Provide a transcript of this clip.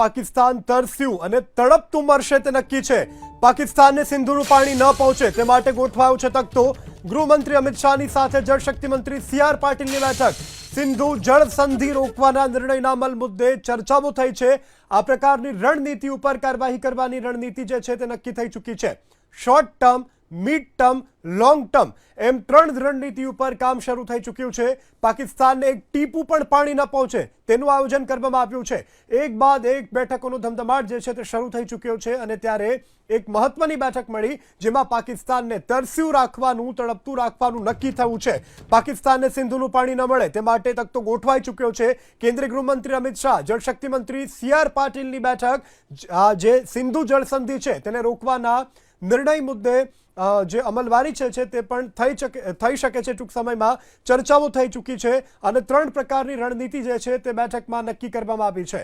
પાકિસ્તાન તરસ્યું અને તડપતું મરશે તે નક્કી છે. પાકિસ્તાનને સિંધુનું પાણી ન પહોંચે તે માટે ગોઠવાયો છે તકતો ગૃહમંત્રી અમિત શાહની સાથે જળશક્તિ મંત્રી સી આર પાટીલની બેઠક. સિંધુ જળ સંધિ રોકવાના નિર્ણયના અમલ મુદ્દે ચર્ચાઓ થઈ છે. આ પ્રકારની રણનીતિ ઉપર કાર્યવાહી કરવાની રણનીતિ જે છે તે નક્કી થઈ ચૂકી છે. Short term mid term long term એમ ત્રણ રણનીતિ ઉપર કામ શરૂ થઈ ચૂક્યું છે. પાકિસ્તાનને એક ટીપું પણ પાણી ન પહોંચે. તેનું આયોજન કરવામાં આવ્યું છે. એક બાદ એક બેઠકોનો ધમધમાટ જે છે તે શરૂ થઈ ચૂક્યો છે અને ત્યારે એક મહત્વની બેઠક મળી જેમાં પાકિસ્તાનને તરસ્યું રાખવાનું, તડપતું રાખવાનું નક્કી થયું છે. પાકિસ્તાનને સિંધુનું પાણી ન મળે તે માટે તકતો ગોઠવાઈ ચૂક્યો છે. કેન્દ્રીય ગૃહમંત્રી અમિત શાહ, જળશક્તિ મંત્રી સી આર પાટીલની બેઠક જે સિંધુ જળસંધિ છે તેને રોકવાના નિર્ણય મુદ્દે જે અમલવારી છે તે પણ થઈ શકે થઈ શકે છે ટૂંક સમયમાં. ચર્ચાઓ થઈ ચૂકી છે અને ત્રણ પ્રકારની રણનીતિ જે છે તે બેઠકમાં નક્કી કરવામાં આવી છે.